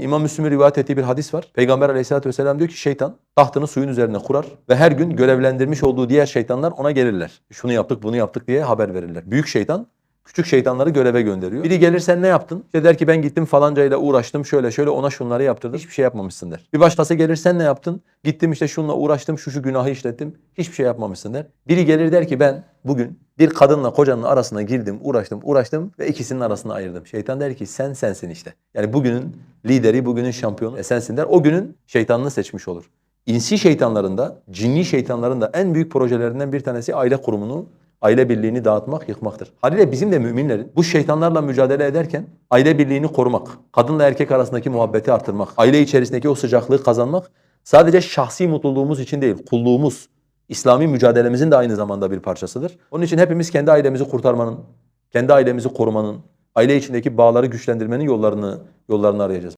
İmam Müslim'in rivayet ettiği bir hadis var. Peygamber aleyhissalatü vesselam diyor ki şeytan tahtını suyun üzerine kurar ve her gün görevlendirmiş olduğu diğer şeytanlar ona gelirler. Şunu yaptık bunu yaptık diye haber verirler. Büyük şeytan küçük şeytanları göreve gönderiyor. Biri gelir sen ne yaptın? İşte der ki ben gittim falancayla uğraştım şöyle şöyle ona şunları yaptırdım. Hiçbir şey yapmamışsın der. Bir başkası gelir sen ne yaptın? Gittim işte şununla uğraştım şu şu günahı işlettim. Hiçbir şey yapmamışsın der. Biri gelir der ki ben bugün bir kadınla kocanın arasına girdim, uğraştım, uğraştım ve ikisinin arasını ayırdım. Şeytan der ki sen sensin işte. Yani bugünün lideri, bugünün şampiyonu e sensin der. O günün şeytanını seçmiş olur. İnsi şeytanların da, cinni şeytanların en büyük projelerinden bir tanesi aile kurumunu, aile birliğini dağıtmak, yıkmaktır. Haliyle bizim de müminlerin bu şeytanlarla mücadele ederken aile birliğini korumak, kadınla erkek arasındaki muhabbeti artırmak, aile içerisindeki o sıcaklığı kazanmak sadece şahsi mutluluğumuz için değil, kulluğumuz, İslami mücadelemizin de aynı zamanda bir parçasıdır. Onun için hepimiz kendi ailemizi kurtarmanın, kendi ailemizi korumanın, aile içindeki bağları güçlendirmenin yollarını yollarını arayacağız.